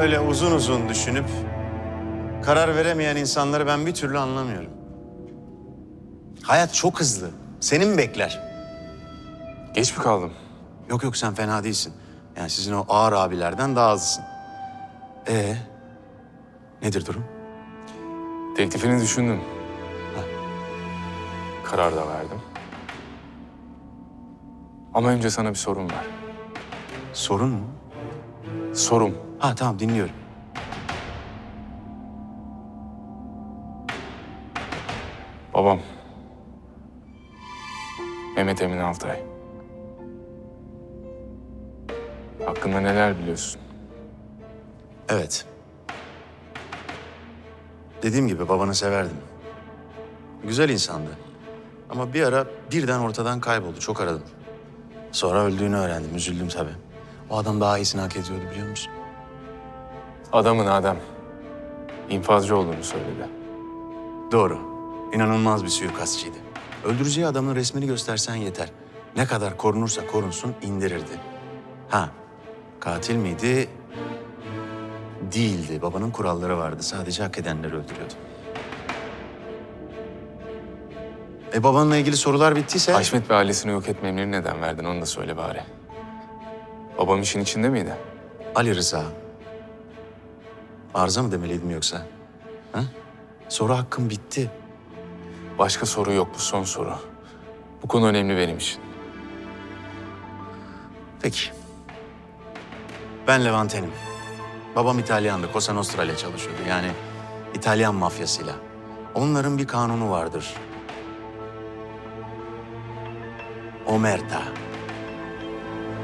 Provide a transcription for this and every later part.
Böyle uzun uzun düşünüp karar veremeyen insanları ben bir türlü anlamıyorum. Hayat çok hızlı. Seni mi bekler? Geç mi kaldım? Yok yok sen fena değilsin. Yani sizin o ağır abilerden daha hızlısın. Ee, nedir durum? Teklifini düşündüm. Karar da verdim. Ama önce sana bir sorum var. Sorun mu? Sorum. Ha tamam dinliyorum. Babam. Mehmet Emin Altay. Hakkında neler biliyorsun? Evet. Dediğim gibi babanı severdim. Güzel insandı. Ama bir ara birden ortadan kayboldu. Çok aradım. Sonra öldüğünü öğrendim. Üzüldüm tabii. O adam daha iyisini hak ediyordu biliyor musun? Adamın adam. İnfazcı olduğunu söyledi. Doğru. İnanılmaz bir suikastçıydı. Öldüreceği adamın resmini göstersen yeter. Ne kadar korunursa korunsun indirirdi. Ha, katil miydi? Değildi. Babanın kuralları vardı. Sadece hak edenleri öldürüyordu. E babanla ilgili sorular bittiyse... Haşmet ve ailesini yok etme emrini neden verdin onu da söyle bari. Babam işin içinde miydi? Ali Rıza. Arıza mı demeliydim yoksa? Ha? Soru hakkım bitti. Başka soru yok bu son soru. Bu konu önemli benim için. Peki. Ben Levantenim. Babam İtalyandı. Cosa Nostra çalışıyordu. Yani İtalyan mafyasıyla. Onların bir kanunu vardır. Omerta.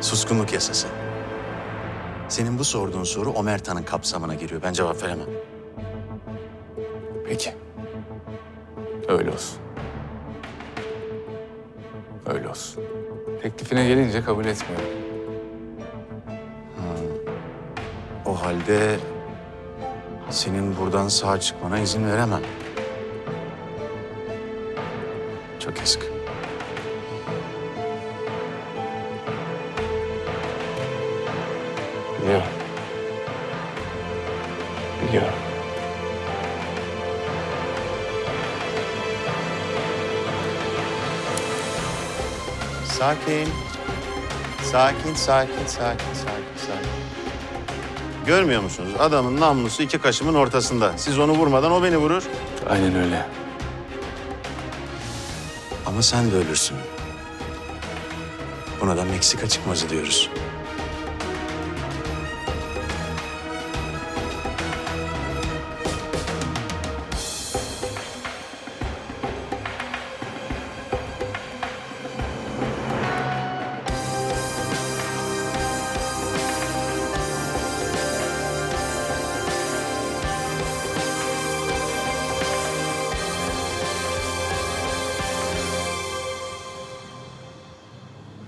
Suskunluk yasası. Senin bu sorduğun soru Omerta'nın kapsamına giriyor. Ben cevap veremem. Peki. Öyle olsun. Öyle olsun. Teklifine gelince kabul etmiyorum. O halde senin buradan sağ çıkmana izin veremem. Çok yazık. Biliyorum. Biliyorum. Sakin. Sakin, sakin, sakin, sakin, sakin. Görmüyor musunuz? Adamın namlusu iki kaşımın ortasında. Siz onu vurmadan o beni vurur. Aynen öyle. Ama sen de ölürsün. Buna da Meksika çıkmazı diyoruz.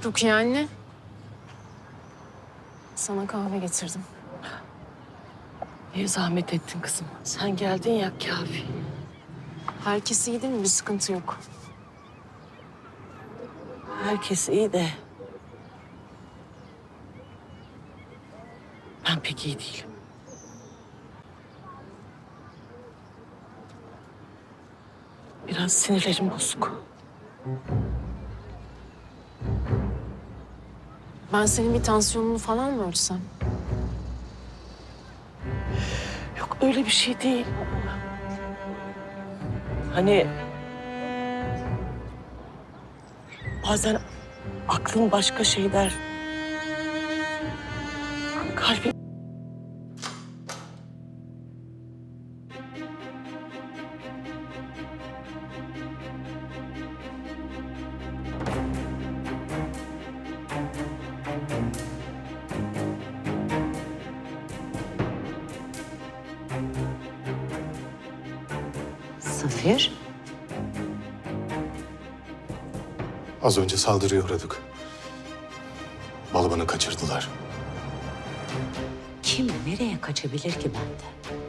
Rukiye anne. Sana kahve getirdim. Niye zahmet ettin kızım? Sen geldin ya kafi. Herkes iyi değil mi? Bir sıkıntı yok. Herkes iyi de... Ben pek iyi değilim. Biraz sinirlerim bozuk. Ben senin bir tansiyonunu falan mı ölçsem? Yok öyle bir şey değil. Hani... Bazen aklın başka şeyler... Safir, Az önce saldırıya uğradık. Balbanı kaçırdılar. kim nereye kaçabilir ki benden?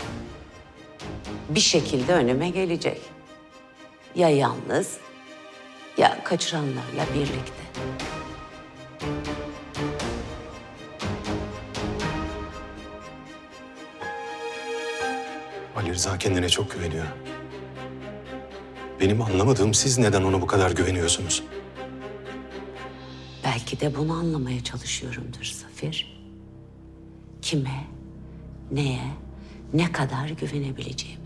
Bir şekilde önüme gelecek. Ya yalnız ya kaçıranlarla birlikte. Ali Rıza kendine çok güveniyor. Benim anlamadığım siz neden ona bu kadar güveniyorsunuz? Belki de bunu anlamaya çalışıyorumdur Safir. Kime, neye, ne kadar güvenebileceğimi.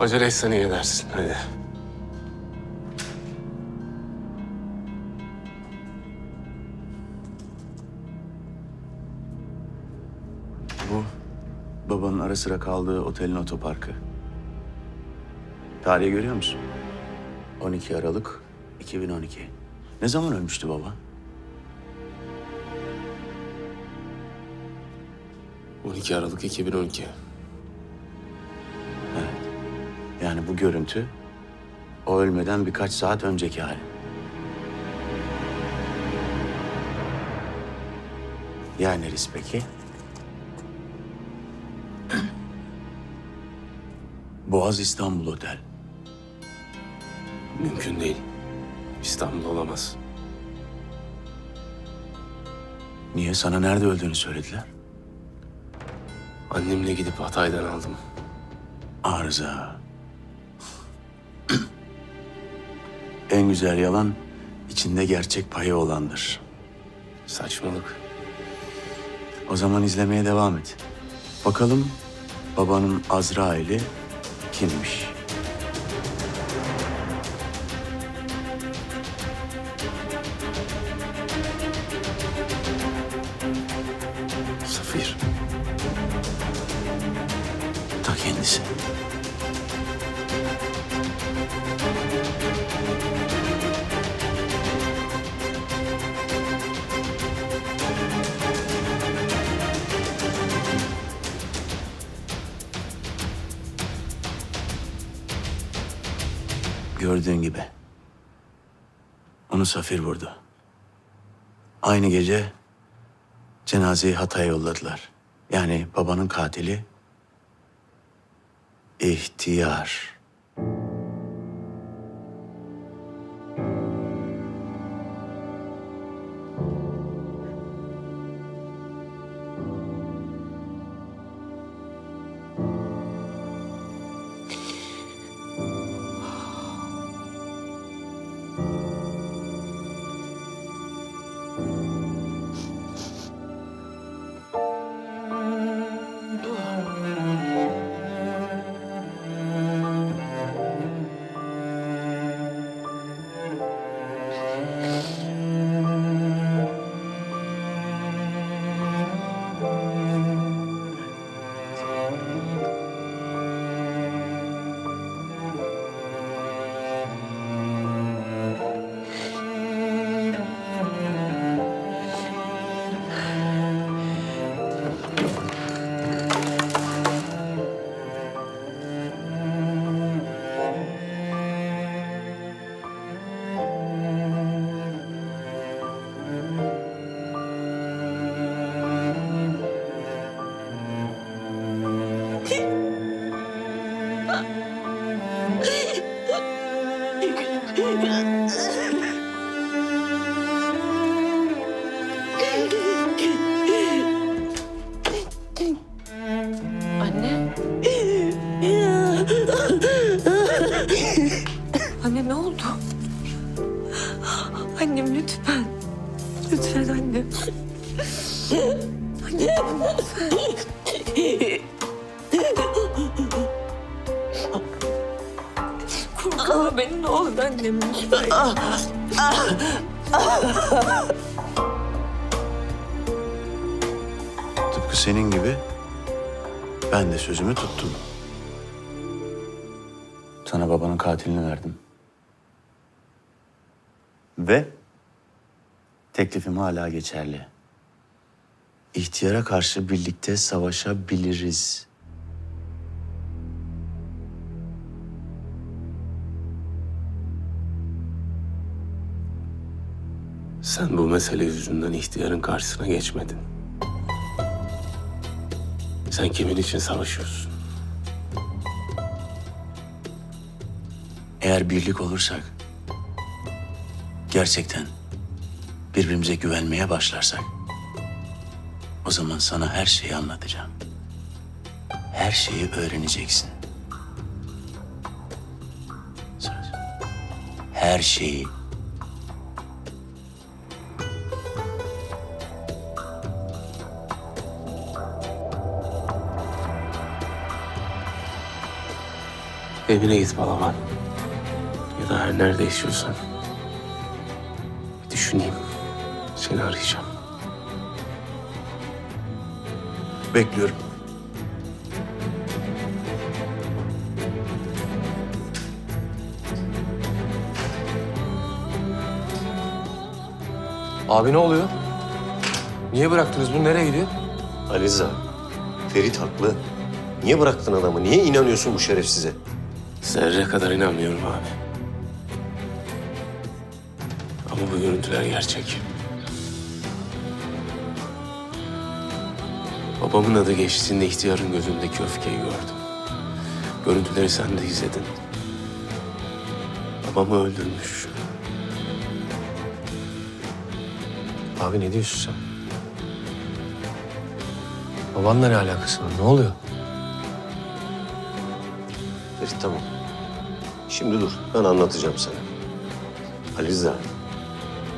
Acele etsen iyi edersin. Hadi. Ara sıra kaldığı otelin otoparkı. Tarihi görüyor musun? 12 Aralık 2012. Ne zaman ölmüştü baba? 12 Aralık 2012. Yani bu görüntü o ölmeden birkaç saat önceki hali. Ya neresi peki? Boğaz İstanbul Otel. Mümkün değil. İstanbul olamaz. Niye sana nerede öldüğünü söylediler? Annemle gidip Hatay'dan aldım. Arıza. en güzel yalan içinde gerçek payı olandır. Saçmalık. O zaman izlemeye devam et. Bakalım babanın Azrail'i kimmiş? Gördüğün gibi. Onu Safir vurdu. Aynı gece cenazeyi Hatay'a yolladılar. Yani babanın katili İhtiyar. Kurtarma beni ne olur annem. Tıpkı senin gibi ben de sözümü tuttum. Sana babanın katilini verdim. Ve teklifim hala geçerli. İhtiyara karşı birlikte savaşabiliriz. Sen bu mesele yüzünden ihtiyarın karşısına geçmedin. Sen kimin için savaşıyorsun? Eğer birlik olursak, gerçekten birbirimize güvenmeye başlarsak O zaman sana her şeyi anlatacağım. Her şeyi öğreneceksin. Söz. Her şeyi. Evine git Balaban. Ya da her nerede yaşıyorsan. Bir düşüneyim. Seni arayacağım. Bekliyorum. Abi ne oluyor? Niye bıraktınız bunu? Nereye gidiyor? Aliza, Ferit haklı. Niye bıraktın adamı? Niye inanıyorsun bu şerefsize? Zerre kadar inanmıyorum abi. Ama bu görüntüler gerçek. Babamın adı geçtiğinde ihtiyarın gözündeki öfkeyi gördüm. Görüntüleri sen de izledin. Babamı öldürmüş. Abi ne diyorsun sen? Babanla ne alakası var? Ne oluyor? Ferit tamam. Şimdi dur, ben anlatacağım sana. Aliza,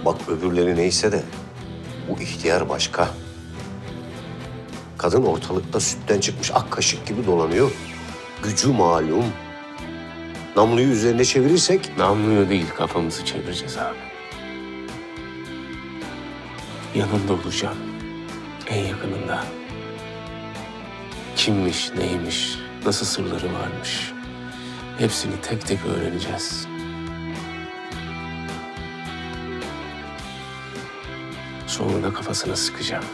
bak öbürleri neyse de bu ihtiyar başka. Kadın ortalıkta sütten çıkmış ak kaşık gibi dolanıyor. Gücü malum. Namluyu üzerine çevirirsek Namluyor değil, kafamızı çevireceğiz abi. Yanında olacağım. En yakınında. Kimmiş, neymiş, nasıl sırları varmış. Hepsini tek tek öğreneceğiz. Sonra da kafasına sıkacağım.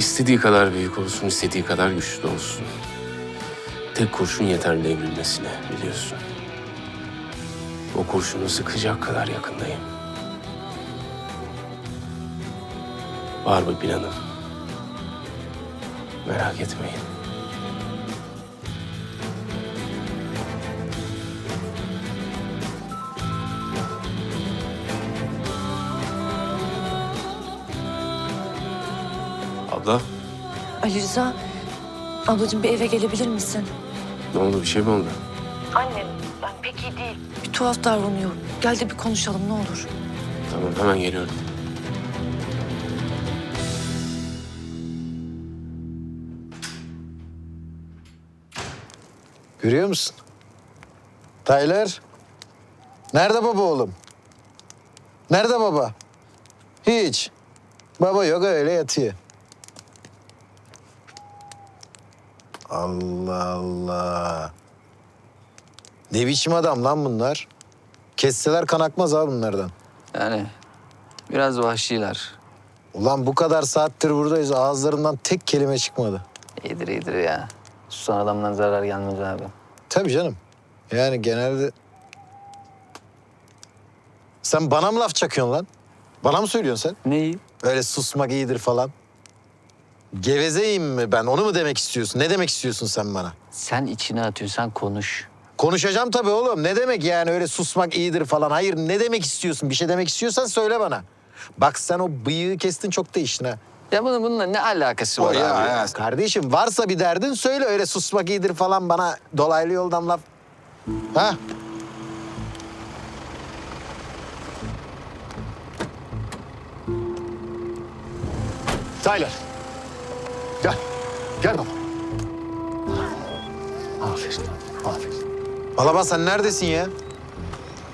İstediği kadar büyük olsun, istediği kadar güçlü olsun. Tek kurşun yeter devrilmesine biliyorsun. O kurşunu sıkacak kadar yakındayım. Var bir planım. Merak etmeyin. Ali Rıza, ablacığım bir eve gelebilir misin? ne oldu? Bir şey mi oldu? Annem, ben pek iyi değil. Bir tuhaf davranıyor. Gel de bir konuşalım ne olur. Tamam, hemen geliyorum. Görüyor musun? Tayler. Nerede baba oğlum? Nerede baba? Hiç. Baba yok öyle yatıyor. Allah Allah. Ne biçim adam lan bunlar? Kesseler kan akmaz ha bunlardan. Yani biraz vahşiler. Ulan bu kadar saattir buradayız ağızlarından tek kelime çıkmadı. İyidir iyidir ya. Susan adamdan zarar gelmez abi. Tabii canım. Yani genelde... Sen bana mı laf çakıyorsun lan? Bana mı söylüyorsun sen? Neyi? Öyle susmak iyidir falan. Gevezeyim mi ben? Onu mu demek istiyorsun? Ne demek istiyorsun sen bana? Sen içine atıyorsun, sen konuş. Konuşacağım tabii oğlum. Ne demek yani öyle susmak iyidir falan? Hayır ne demek istiyorsun? Bir şey demek istiyorsan söyle bana. Bak sen o bıyığı kestin çok değiştin ha. Ya bunun bununla ne alakası var ya, abi? ya. Kardeşim varsa bir derdin söyle öyle susmak iyidir falan bana dolaylı yoldan laf. Ha? Tyler. Gel. Gel baba. Aferin. Aferin. Balaban sen neredesin ya?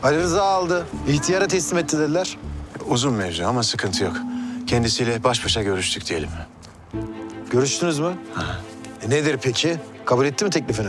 Ali Rıza aldı. İhtiyara teslim etti dediler. Uzun mevzu ama sıkıntı yok. Kendisiyle baş başa görüştük diyelim. Görüştünüz mü? E nedir peki? Kabul etti mi teklifini?